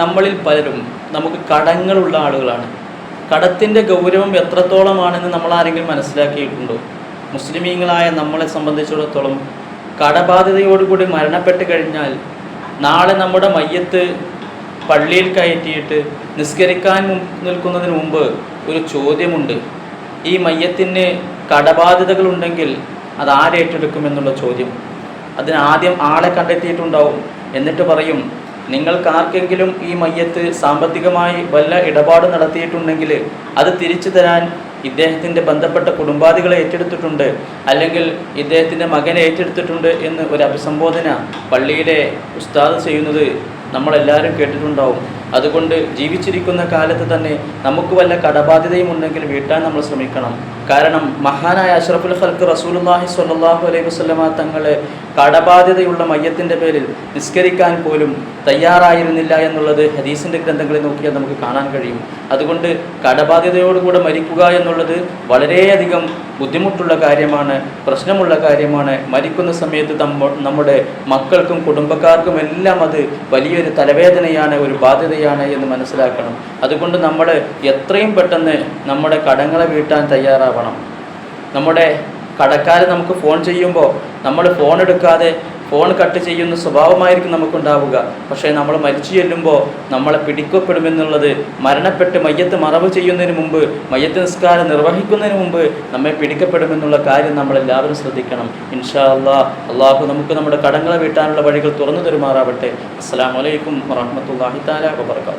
നമ്മളിൽ പലരും നമുക്ക് കടങ്ങളുള്ള ആളുകളാണ്. കടത്തിന്റെ ഗൗരവം എത്രത്തോളമാണെന്ന് നമ്മൾ ആരെങ്കിലും മനസ്സിലാക്കിയിട്ടുണ്ടോ? മുസ്ലിമീങ്ങളായ നമ്മളെ സംബന്ധിച്ചിടത്തോളം കടബാധ്യതയോടുകൂടി മരണപ്പെട്ട് കഴിഞ്ഞാൽ നാളെ നമ്മുടെ മയ്യത്ത് പള്ളിയിൽ കയറ്റിയിട്ട് നിസ്കരിക്കാൻ നിൽക്കുന്നതിന് മുമ്പ് ഒരു ചോദ്യമുണ്ട്. ഈ മയ്യത്തിന് കടബാധ്യതകളുണ്ടെങ്കിൽ അത് ആരേറ്റെടുക്കുമെന്നുള്ള ചോദ്യം. അതിന് ആദ്യം ആളെ കണ്ടെത്തിയിട്ടുണ്ടാവും. എന്നിട്ട് പറയും നിങ്ങൾക്ക് ആർക്കെങ്കിലും ഈ മയ്യത്ത് സാമ്പത്തികമായി വല്ല ഇടപാട് നടത്തിയിട്ടുണ്ടെങ്കിൽ അത് തിരിച്ചു തരാൻ ഇദ്ദേഹത്തിന്റെ ബന്ധപ്പെട്ട കുടുംബാദികളെ ഏറ്റെടുത്തിട്ടുണ്ട് അല്ലെങ്കിൽ ഇദ്ദേഹത്തിന്റെ മകനെ ഏറ്റെടുത്തിട്ടുണ്ട് എന്ന് ഒരു അഭിസംബോധന പള്ളിയിലെ ഉസ്താദ് ചെയ്യുന്നത് നമ്മളെല്ലാവരും കേട്ടിട്ടുണ്ടാവും. അതുകൊണ്ട് ജീവിച്ചിരിക്കുന്ന കാലത്ത് തന്നെ നമുക്ക് വല്ല കടബാധ്യതയും ഉണ്ടെങ്കിൽ വീട്ടാൻ നമ്മൾ ശ്രമിക്കണം. കാരണം മഹാനായ അഷ്റഫുൽ ഖൽക്ക് റസൂലുള്ളാഹി സ്വല്ലല്ലാഹു അലൈഹി വസല്ലമ തങ്ങളെ കടബാധ്യതയുള്ള മയ്യത്തിന്റെ പേരിൽ നിസ്കരിക്കാൻ പോലും തയ്യാറായിരുന്നില്ല എന്നുള്ളത് ഹദീസിന്റെ ഗ്രന്ഥങ്ങളിൽ നോക്കിയാൽ നമുക്ക് കാണാൻ കഴിയും. അതുകൊണ്ട് കടബാധ്യതയോടുകൂടെ മരിക്കുക എന്നുള്ളത് വളരെയധികം ബുദ്ധിമുട്ടുള്ള കാര്യമാണ് പ്രശ്നമുള്ള കാര്യമാണ്. മരിക്കുന്ന സമയത്ത് നമ്മ നമ്മുടെ മക്കൾക്കും കുടുംബക്കാർക്കും എല്ലാം അത് വലിയൊരു തലവേദനയാണ് ഒരു ബാധ്യതയാണ് എന്ന് മനസ്സിലാക്കണം. അതുകൊണ്ട് നമ്മൾ എത്രയും പെട്ടെന്ന് നമ്മുടെ കടങ്ങളെ വീട്ടാൻ തയ്യാറാവണം. നമ്മുടെ കടക്കാരെ നമുക്ക് ഫോൺ ചെയ്യുമ്പോൾ നമ്മൾ ഫോൺ എടുക്കാതെ ഫോൺ കട്ട് ചെയ്യുന്ന സ്വഭാവമായിരിക്കും നമുക്കുണ്ടാവുക. പക്ഷേ നമ്മൾ മരിച്ചു ചെല്ലുമ്പോൾ നമ്മളെ പിടിക്കപ്പെടുമെന്നുള്ളത് മരണപ്പെട്ട് മയ്യത്ത് മറവ് ചെയ്യുന്നതിന് മുമ്പ് മയ്യത്ത് നിസ്കാരം നിർവഹിക്കുന്നതിന് മുമ്പ് നമ്മെ പിടിക്കപ്പെടുമെന്നുള്ള കാര്യം നമ്മളെല്ലാവരും ശ്രദ്ധിക്കണം. ഇൻഷാ അള്ളാഹ് അള്ളാഹു നമുക്ക് നമ്മുടെ കടങ്ങളെ വീട്ടാനുള്ള വഴികൾ തുറന്നു തരുമാറാവട്ടെ. അസ്സാം വലൈക്കും വറഹമത്തല്ലാഹി താലാ വബർക്കാത്തു